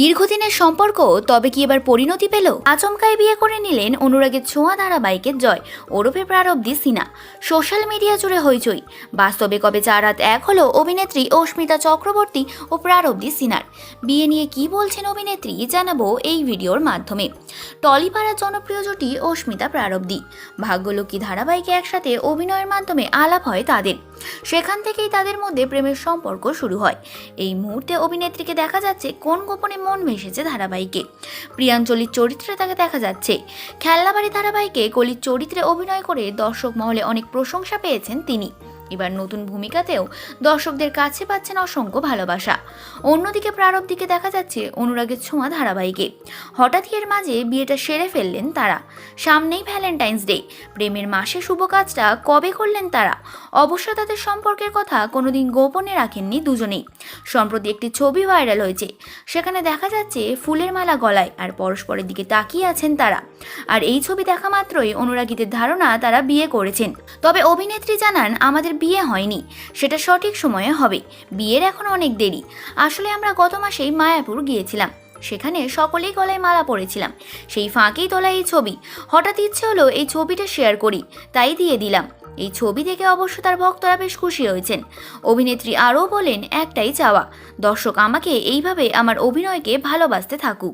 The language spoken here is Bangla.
দীর্ঘদিনের সম্পর্ক, তবে কি এবার পরিণতি পেল? আচমকায় বিয়ে করে নিলেন অনুরাগের ছোঁয়া ধারাবাহিকের জয়, ওরফে প্রারব্ধি সিনা সোশ্যাল মিডিয়া জুড়ে হইচই। বাস্তবে কবে চার রাত এক হলো অভিনেত্রী অস্মিতা চক্রবর্তী ও প্রারব্ধি সিনার বিয়ে নিয়ে কি বলছেন অভিনেত্রী, জানাব এই ভিডিওর মাধ্যমে। টলিপাড়ার জনপ্রিয় জুটি অস্মিতা প্রারব্ধি। ভাগ্যলক্ষ্মী ধারাবাহিকে একসাথে অভিনয়ের মাধ্যমে আলাপ হয় তাদের। সেখান থেকেই তাদের মধ্যে প্রেমের সম্পর্ক শুরু হয়। এই মুহূর্তে অভিনেত্রীকে দেখা যাচ্ছে কোন গোপনে মন মেশেছে ধারাবাহিকে। প্রিয়াঞ্চলির চরিত্রে তাকে দেখা যাচ্ছে। খেলনাবাড়ি ধারাবাহিকে কলির চরিত্রে অভিনয় করে দর্শক মহলে অনেক প্রশংসা পেয়েছেন তিনি। এবার নতুন ভূমিকাতেও দর্শকদের কাছে পাচ্ছেন অসংখ্য ভালোবাসা। অন্যদিকে প্রারব্ধীকে দেখা যাচ্ছে অনুরাগের ছোঁয়া ধারাবাহিকে। হঠাৎই এর মাঝে বিয়েটা সেরে ফেললেন তারা। সামনেই ভ্যালেন্টাইন্স ডে। প্রেমের মাসে শুভ কাজটা কবে করলেন তারা? অবশ্য তাদের সম্পর্কের কথা কোনোদিন গোপনে রাখেননি দুজনেই। সম্প্রতি একটি ছবি ভাইরাল হয়েছে। সেখানে দেখা যাচ্ছে ফুলের মালা গলায় আর পরস্পরের দিকে তাকিয়ে আছেন তারা। আর এই ছবি দেখা মাত্রই অনুরাগীদের ধারণা তারা বিয়ে করেছেন। তবে অভিনেত্রী জানান, আমাদের বিয়ে হয়নি। সেটা সঠিক সময়ে হবে। বিয়ের এখন অনেক দেরি। আসলে আমরা গত মাসেই মায়াপুর গিয়েছিলাম। সেখানে সকলেই গলায় মালা পরেছিলাম। সেই ফাঁকেই তোলা এই ছবি। হঠাৎ ইচ্ছে হলো এই ছবিটা শেয়ার করি। তাই দিয়ে দিলাম। এই ছবি দেখে অবশ্য তার ভক্তরা বেশ খুশি হয়েছেন। অভিনেত্রী আরও বলেন, একটাই চাওয়া। দর্শক আমাকে এইভাবে আমার অভিনয়কে ভালোবাসতে থাকুক।